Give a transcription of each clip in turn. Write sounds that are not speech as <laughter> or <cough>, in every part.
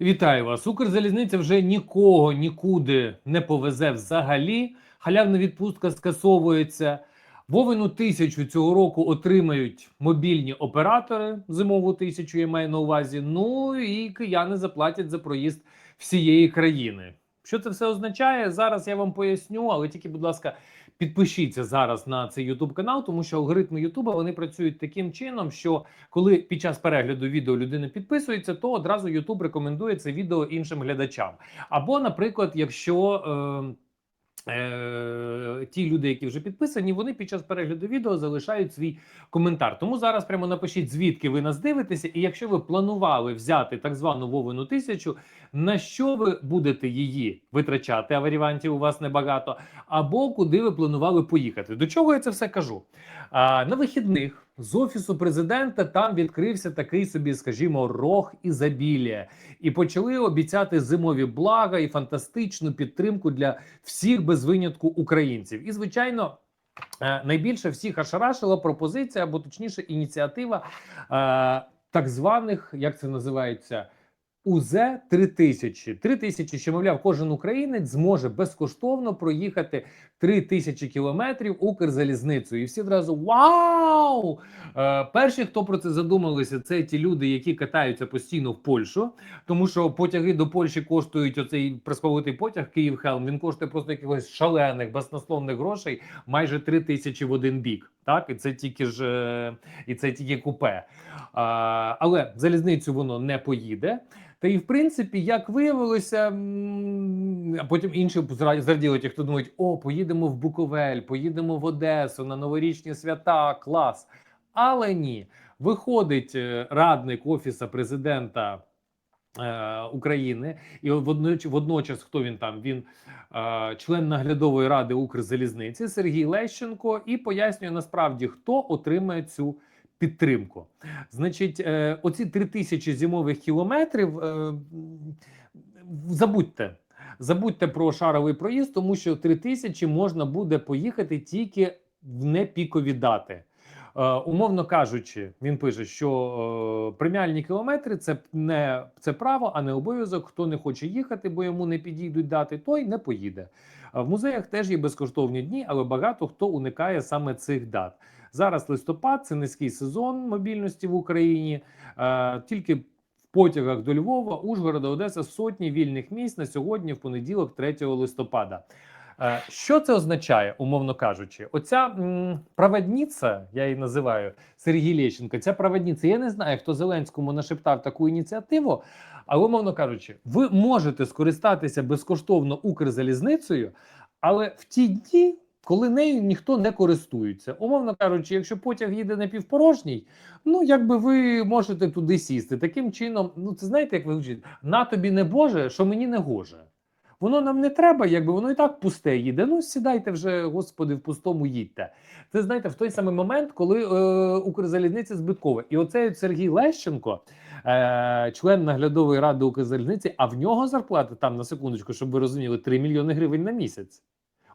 Вітаю вас. Укрзалізниця вже нікого нікуди не повезе взагалі. Халявна відпустка скасовується. Вовину тисячу цього року отримають мобільні оператори. Зимову тисячу я маю на увазі. Ну і кияни заплатять за проїзд всієї країни. Що це все означає? Зараз я вам поясню, але тільки, будь ласка, підпишіться зараз на цей YouTube канал, тому що алгоритми YouTube вони працюють таким чином, що коли під час перегляду відео людина підписується, то одразу YouTube рекомендує це відео іншим глядачам. Або, наприклад, якщо е, Е, ті люди, які вже підписані, вони під час перегляду відео залишають свій коментар. Тому зараз прямо напишіть, звідки ви нас дивитеся, і якщо ви планували взяти так звану Вовину тисячу, на що ви будете її витрачати? А варіантів у вас небагато, або куди ви планували поїхати. До чого я це все кажу? А, На вихідних з офісу президента там відкрився такий собі, скажімо, рог ізобілія. і почали обіцяти зимові блага і фантастичну підтримку для всіх без винятку українців. І звичайно. е, Найбільше всіх ошарашила пропозиція, або точніше, ініціатива е, так званих, як це називається, УЗ 3000. 3000, що мовляв, кожен українець зможе безкоштовно проїхати 3000 кілометрів Укрзалізницею. І всі одразу вау! Е, перші, хто про це задумалися, це ті люди, які катаються постійно в Польщу, тому що потяги до Польщі коштують оцей присковитий потяг Київ Хелм. Він коштує просто якихось шалених, баснословних грошей, майже 3 тисячі в один бік. Так, і це тільки ж е, і це тільки купе. А, але залізницю воно не поїде. Та і в принципі, як виявилося, а потім інші зраділи ті, хто думають, о, поїдемо в Буковель, поїдемо в Одесу на новорічні свята, клас. Але ні, виходить е, радник офіса президента. е, України і водночас, водночас хто він там? Він е, член наглядової ради Укрзалізниці Сергій Лещенко і пояснює насправді, хто отримає цю підтримку. Значить, е, оці три тисячі зимових кілометрів. Е, забудьте. Забудьте про шаровий проїзд, тому що три тисячі можна буде поїхати тільки в непікові дати. Е, умовно кажучи, він пише, що е, преміальні кілометри це не це право, а не обов'язок. Хто не хоче їхати, бо йому не підійдуть дати, той не поїде. В музеях теж є безкоштовні дні, але багато хто уникає саме цих дат. Зараз листопад це низький сезон мобільності в Україні. Е, тільки в потягах до Львова, Ужгорода, Одеса сотні вільних місць на сьогодні, в понеділок, 3 листопада. Е, Що це означає, умовно кажучи, оця м, проводниця, я її називаю Сергій Лещенко, ця проводниця, я не знаю, хто Зеленському нашептав таку ініціативу, але умовно кажучи, ви можете скористатися безкоштовно Укрзалізницею, але в ті дні, коли нею ніхто не користується. Умовно кажучи, якщо потяг їде напівпорожній, ну якби ви можете туди сісти. Таким чином, ну це знаєте, як ви звучить, на тобі не Боже, що мені не гоже. Воно нам не треба, якби воно і так пусте їде. Ну сідайте вже, господи, в пустому їдьте. Це знаєте, в той самий момент, коли е, Укрзалізниця збиткова. І оцей Сергій Лещенко, е, член наглядової ради Укрзалізниці, а в нього зарплата там на секундочку, щоб ви розуміли, 3 мільйони гривень на місяць.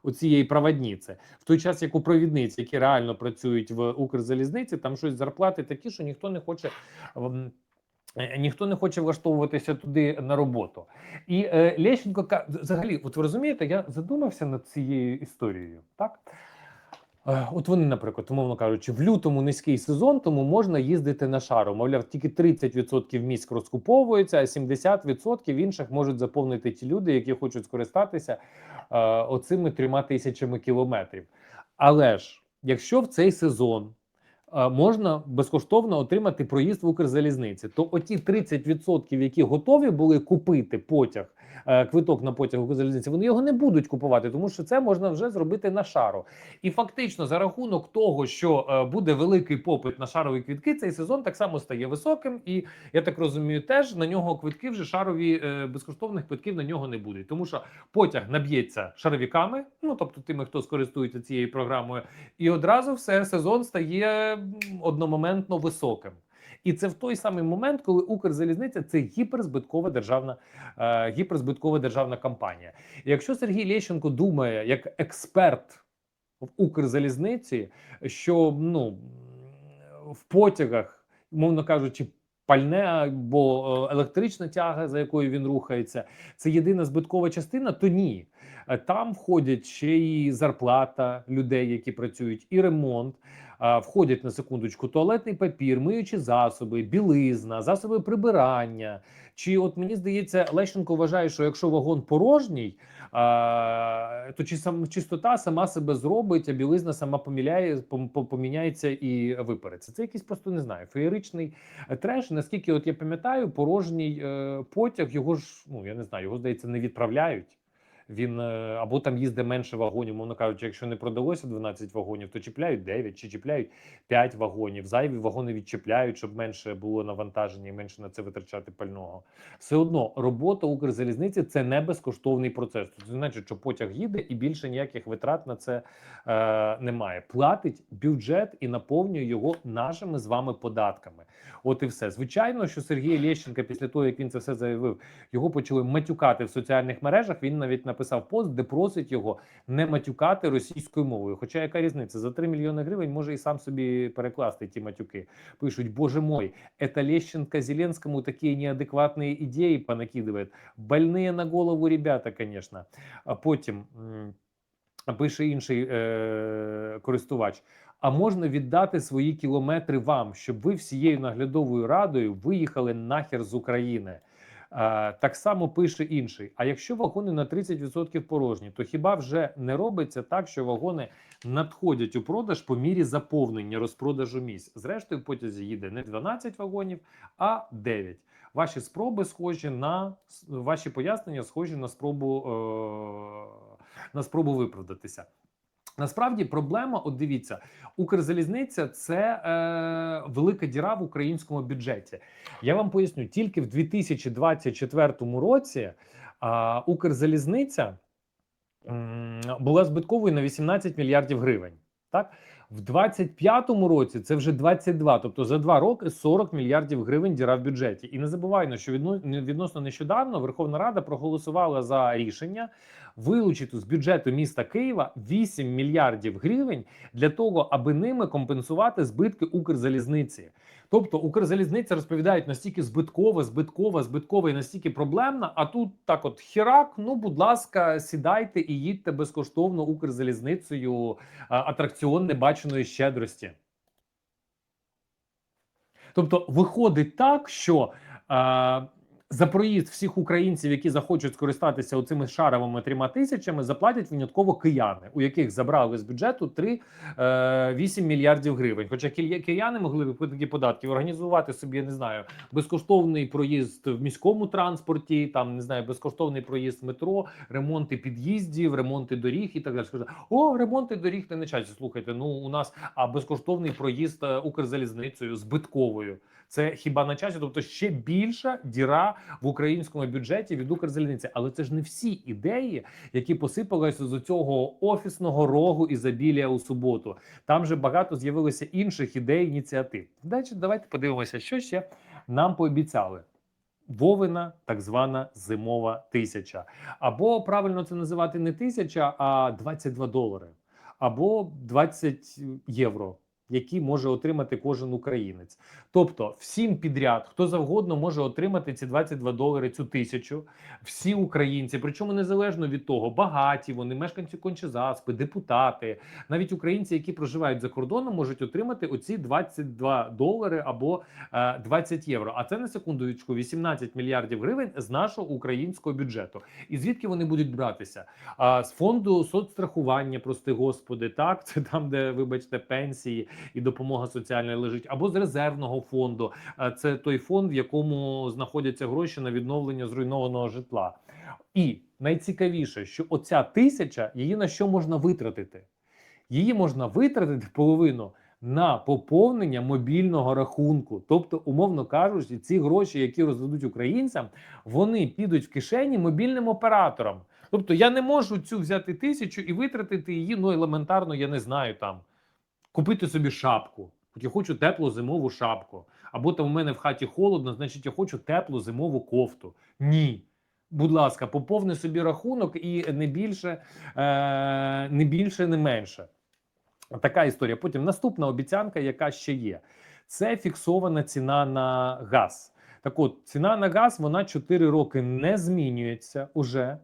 У цієї проводниці, в той час, як у провідниць, які реально працюють в Укрзалізниці, там щось зарплати такі, що ніхто не хоче. е, Ніхто не хоче влаштовуватися туди на роботу. І е, Лещенко взагалі, от ви розумієте, я задумався над цією історією. Так? Е, От вони, наприклад, умовно кажучи, в лютому низький сезон, тому можна їздити на шару. Мовляв, тільки 30% місць розкуповується, а 70% інших можуть заповнити ті люди, які хочуть скористатися е, оцими трьома тисячами кілометрів. Але ж, якщо в цей сезон е, можна безкоштовно отримати проїзд в Укрзалізниці, то оті 30%, які готові були купити потяг, квиток на потяг Укрзалізниці, вони його не будуть купувати, тому що це можна вже зробити на шару. І фактично, за рахунок того, що е, буде великий попит на шарові квитки, цей сезон так само стає високим. І я так розумію, теж на нього квитки вже шарові е, безкоштовних квитків на нього не буде, тому що потяг наб'ється шаровіками, ну тобто тими, хто скористується цією програмою, і одразу все сезон стає одномоментно високим. І це в той самий момент, коли Укрзалізниця це гіперзбиткова державна е, гіперзбиткова державна компанія. І якщо Сергій Лещенко думає як експерт в Укрзалізниці, що ну в потягах, мовно кажучи, пальне або е, електрична тяга, за якою він рухається, це єдина збиткова частина, то ні. Е, Там входять ще і зарплата людей, які працюють, і ремонт. Входять на секундочку туалетний папір, миючі засоби, білизна, засоби прибирання. Чи от мені здається, Лещенко вважає, що якщо вагон порожній, то чи сам чистота сама себе зробить, а білизна сама поміляє, пом- пом- поміняється і випереться. Це якийсь просто не знаю. Феєричний е, треш. Наскільки от я пам'ятаю, порожній е, потяг його ж ну я не знаю, його здається, не відправляють. Він е, або там їздить менше вагонів, мовно кажучи, якщо не продалося 12 вагонів, то чіпляють 9 чи чіпляють 5 вагонів. Зайві вагони відчіпляють, щоб менше було навантаження і менше на це витрачати пального. Все одно робота Укрзалізниці це не безкоштовний процес. Це значить, що потяг їде і більше ніяких витрат на це е, немає. Платить бюджет і наповнює його нашими з вами податками. От і все. Звичайно, що Сергій Лещенка, після того як він це все заявив, його почали матюкати в соціальних мережах. Він навіть написав пост, де просить його не матюкати російською мовою. Хоча яка різниця за 3 мільйони гривень може і сам собі перекласти ті матюки. Пишуть: Боже мой, это Лещенко Зеленскому такі неадекватні ідеї понакидывает. Больные на голову ребята, конечно. А потім. м, Пише інший е- користувач. А можна віддати свої кілометри вам, щоб ви всією наглядовою радою виїхали нахер з України. Е, так само пише інший. А якщо вагони на 30% порожні, то хіба вже не робиться так, що вагони надходять у продаж по мірі заповнення розпродажу місць? Зрештою, в потязі їде не 12 вагонів, а 9. Ваші спроби схожі на ваші пояснення, схожі на спробу е, на спробу виправдатися. Насправді проблема, от дивіться, Укрзалізниця це е, велика діра в українському бюджеті. Я вам поясню, тільки в 2024 році е, Укрзалізниця е, була збитковою на 18 мільярдів гривень. Так, в 25-му році це вже 22, тобто за два роки 40 мільярдів гривень діра в бюджеті. І не забувайно, що відно- відносно нещодавно Верховна Рада проголосувала за рішення вилучити з бюджету міста Києва 8 мільярдів гривень для того, аби ними компенсувати збитки Укрзалізниці. Тобто Укрзалізниця розповідають настільки збиткова, збиткова, збиткова і настільки проблемна. А тут так, от хірак, ну будь ласка, сідайте і їдьте безкоштовно Укрзалізницею атракціон небаченої щедрості. Тобто, виходить так, що а, за проїзд всіх українців, які захочуть скористатися оцими шаровими трьома тисячами, заплатять винятково кияни, у яких забрали з бюджету 3, е, 8 мільярдів гривень. Хоча кия- кияни могли б такі податки організувати собі, я не знаю, безкоштовний проїзд в міському транспорті, там не знаю, безкоштовний проїзд в метро, ремонти під'їздів, ремонти доріг і так далі. Скажуть, о, ремонти доріг не на часі. Слухайте, ну у нас а безкоштовний проїзд е, Укрзалізницею збитковою. Це хіба на часі? Тобто ще більша діра в українському бюджеті від Укрзалізниці. Але це ж не всі ідеї, які посипалися з цього офісного рогу ізобілія у суботу. Там же багато з'явилося інших ідей, ініціатив. Далі давайте подивимося, що ще нам пообіцяли. Вовина, так звана зимова тисяча. Або правильно це називати не тисяча, а 22 долари, або 20 євро, які може отримати кожен українець. Тобто, всім підряд, хто завгодно може отримати ці 22 долари, цю тисячу. Всі українці, причому незалежно від того, багаті вони, мешканці Кончезаспи, депутати, навіть українці, які проживають за кордоном, можуть отримати оці 22 долари або е, 20 євро. А це на секундочку 18 мільярдів гривень з нашого українського бюджету. І звідки вони будуть братися? З фонду соцстрахування, прости господи, так <laughs> це там, де вибачте, пенсії і допомога соціальна лежить, або з резервного фонду. Це той фонд, в якому знаходяться гроші на відновлення зруйнованого житла. І найцікавіше, що оця тисяча її на що можна витратити? Її можна витратити половину на поповнення мобільного рахунку. Тобто, умовно кажучи, ці гроші, які роздадуть українцям, вони підуть в кишені мобільним операторам. Тобто, я не можу цю взяти тисячу і витратити її, ну елементарно, я не знаю там купити собі шапку. От я хочу теплу зимову шапку. Або там у мене в хаті холодно, значить я хочу теплу зимову кофту. Ні. Будь ласка, поповни собі рахунок і не більше, е, не більше, не менше. Така історія. Потім наступна обіцянка, яка ще є. це фіксована ціна на газ. Так от, ціна на газ вона 4 роки не змінюється уже.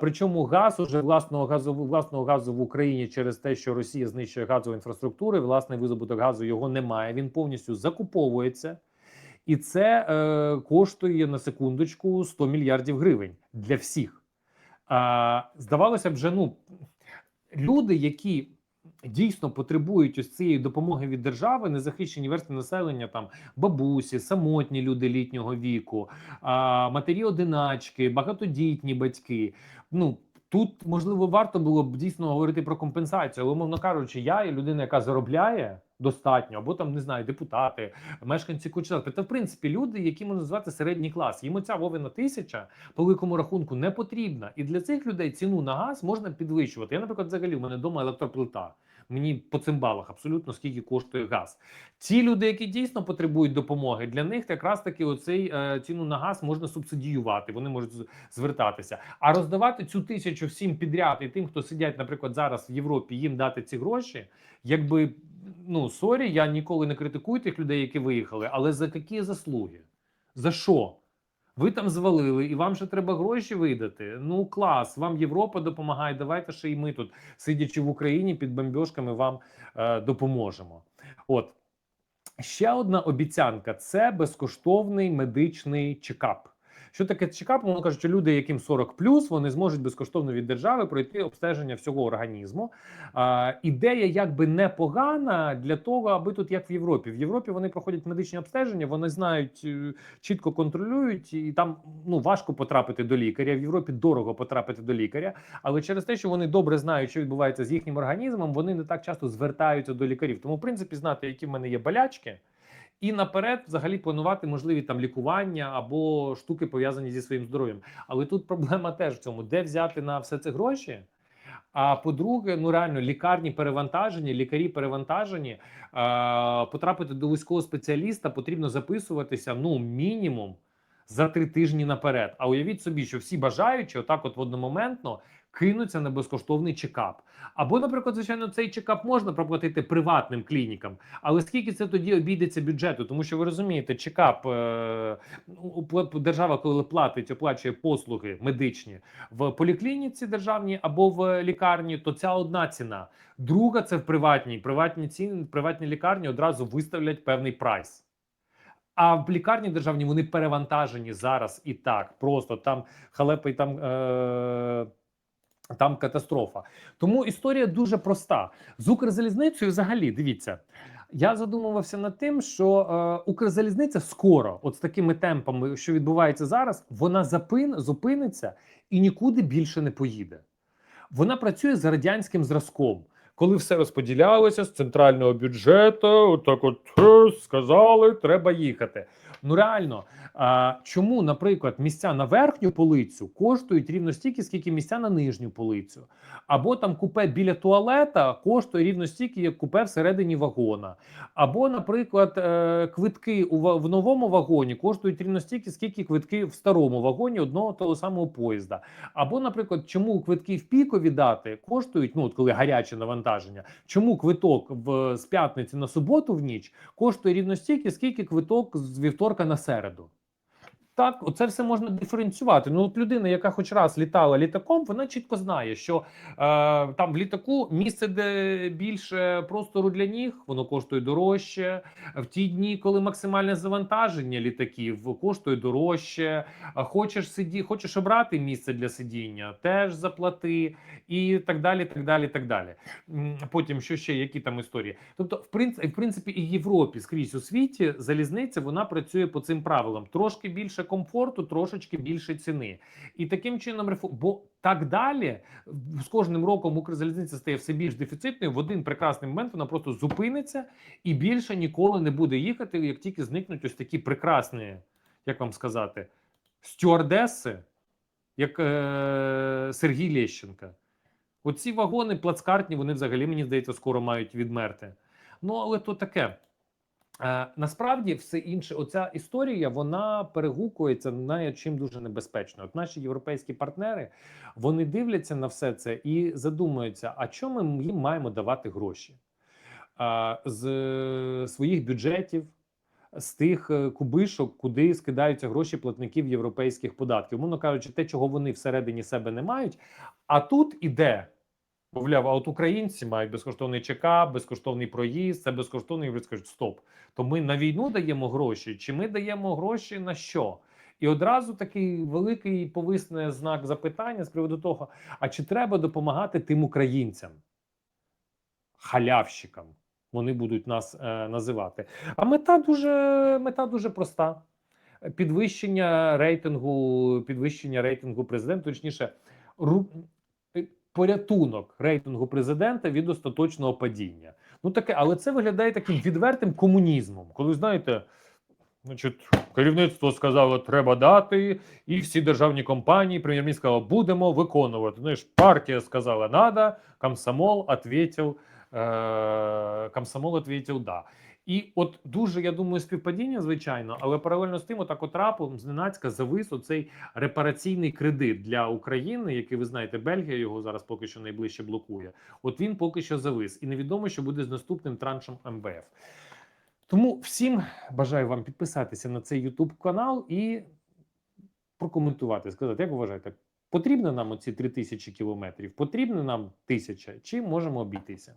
Причому газ уже власного газу власного газу в Україні через те, що Росія знищує газову інфраструктуру, власне, видобуток газу його немає. Він повністю закуповується, і це е, коштує на секундочку 100 мільярдів гривень для всіх. А, здавалося б, вже ну люди, які дійсно потребують ось цієї допомоги від держави, незахищені верстви населення, там бабусі, самотні люди літнього віку, матері одиначки, багатодітні батьки. Ну тут можливо варто було б дійсно говорити про компенсацію, але умовно кажучи, я є людина, яка заробляє. Достатньо, або там не знаю, депутати, мешканці Кучерявки. Та в принципі люди, які можна назвати середній клас. Їм оця вовина тисяча по великому рахунку не потрібна. І для цих людей ціну на газ можна підвищувати. Я, наприклад, взагалі в мене вдома електроплита. Мені по цим балах абсолютно скільки коштує газ. Ті люди, які дійсно потребують допомоги, для них якраз таки оцей е, ціну на газ можна субсидіювати. Вони можуть звертатися. А роздавати цю тисячу всім підряд і тим, хто сидять, наприклад, зараз в Європі, їм дати ці гроші, якби ну сорі, я ніколи не критикую тих людей, які виїхали, але за які заслуги? За що? Ви там звалили, і вам ще треба гроші видати. Ну клас, вам Європа допомагає. Давайте ще й ми тут, сидячи в Україні під бомбьошками, вам е, допоможемо. От ще одна обіцянка: це безкоштовний медичний чекап. Що таке чекап? Вони кажуть, що люди, яким 40 плюс, вони зможуть безкоштовно від держави пройти обстеження всього організму. А, ідея якби непогана для того, аби тут як в Європі. В Європі вони проходять медичні обстеження, вони знають, е, чітко контролюють, і там ну важко потрапити до лікаря. В Європі дорого потрапити до лікаря, але через те, що вони добре знають, що відбувається з їхнім організмом, вони не так часто звертаються до лікарів. Тому, в принципі, знати, які в мене є болячки. І наперед, взагалі, планувати можливі там лікування або штуки пов'язані зі своїм здоров'ям. Але тут проблема теж в цьому, де взяти на все це гроші. А по-друге, ну реально лікарні перевантажені, лікарі перевантажені. Е, потрапити до військового спеціаліста потрібно записуватися ну мінімум за три тижні наперед. А уявіть собі, що всі бажаючі, отак, от одномоментно кинуться на безкоштовний чекап. Або, наприклад, звичайно, цей чекап можна проплатити приватним клінікам, але скільки це тоді обійдеться бюджету? Тому що ви розумієте, чекап е, держава, коли платить, оплачує послуги медичні в поліклініці державній або в лікарні, то ця одна ціна. Друга це в приватній. Приватні ціни, приватні лікарні одразу виставлять певний прайс. А в лікарні державні вони перевантажені зараз і так. Просто там халепа і там. Е- там катастрофа. Тому історія дуже проста. З Укрзалізницею взагалі дивіться. Я задумувався над тим, що е, Укрзалізниця скоро, от з такими темпами, що відбувається зараз, вона запин, зупиниться і нікуди більше не поїде. Вона працює за радянським зразком. Коли все розподілялося з центрального бюджету, отак от «Е, сказали, треба їхати. Ну реально, а, чому, наприклад, місця на верхню полицю коштують рівно стільки, скільки місця на нижню полицю, або там купе біля туалета коштує рівно стільки, як купе всередині вагона, або, наприклад, е, квитки в новому вагоні коштують рівно стільки, скільки квитки в старому вагоні одного того самого поїзда. Або, наприклад, чому квитки в пікові дати коштують, ну от коли гаряче навантаження, чому квиток в з п'ятниці на суботу в ніч коштує рівно стільки, скільки квиток з вівторка на середу. Так, оце все можна диференціювати. Ну, от людина, яка хоч раз літала літаком, вона чітко знає, що е, там в літаку місце, де більше простору для ніг, воно коштує дорожче. В ті дні, коли максимальне завантаження літаків коштує дорожче. Хочеш сиді, хочеш обрати місце для сидіння, теж заплати, і так далі. так далі, так далі. Потім що ще, які там історії? Тобто, в принципі, в принципі, і в Європі скрізь у світі залізниця вона працює по цим правилам: трошки більше комфорту, трошечки більше ціни. І таким чином рефо... бо так далі з кожним роком Укрзалізниця стає все більш дефіцитною. В один прекрасний момент вона просто зупиниться і більше ніколи не буде їхати, як тільки зникнуть ось такі прекрасні, як вам сказати, стюардеси, як е- Сергій Лещенка. Оці вагони плацкартні, вони взагалі, мені здається, скоро мають відмерти. Ну, але то таке. Е, насправді, все інше, оця історія вона перегукується на чим дуже небезпечно. От наші європейські партнери вони дивляться на все це і задумуються, а чому ми їм маємо давати гроші? а, з е, своїх бюджетів, з тих е, кубишок, куди скидаються гроші платників європейських податків. Умовно кажучи, те, чого вони всередині себе не мають. А тут іде. Мовляв, а от українці мають безкоштовний ЧК, безкоштовний проїзд, це безкоштовний. Європейці скажуть, стоп. То ми на війну даємо гроші, чи ми даємо гроші на що? І одразу такий великий повисне знак запитання з приводу того: а чи треба допомагати тим українцям, халявщикам? Вони будуть нас е, називати. А мета дуже мета дуже проста: підвищення рейтингу, підвищення рейтингу президента, точніше, ру, порятунок рейтингу президента від остаточного падіння. Ну таке, але це виглядає таким відвертим комунізмом, коли знаєте. Значить, керівництво сказало, треба дати, і всі державні компанії, прем'єр-міністр сказав, будемо виконувати. Знаєш, партія сказала, надо, комсомол ответив, е, комсомол ответив, да. І от дуже, я думаю, співпадіння, звичайно, але паралельно з тим, отак от рапом зненацька завис оцей репараційний кредит для України, який ви знаєте, Бельгія його зараз поки що найближче блокує. От він поки що завис, і невідомо, що буде з наступним траншем МВФ. Тому всім бажаю вам підписатися на цей YouTube канал і прокоментувати, сказати, як ви вважаєте, потрібно нам оці 3000 кілометрів? Потрібно нам тисяча, чи можемо обійтися?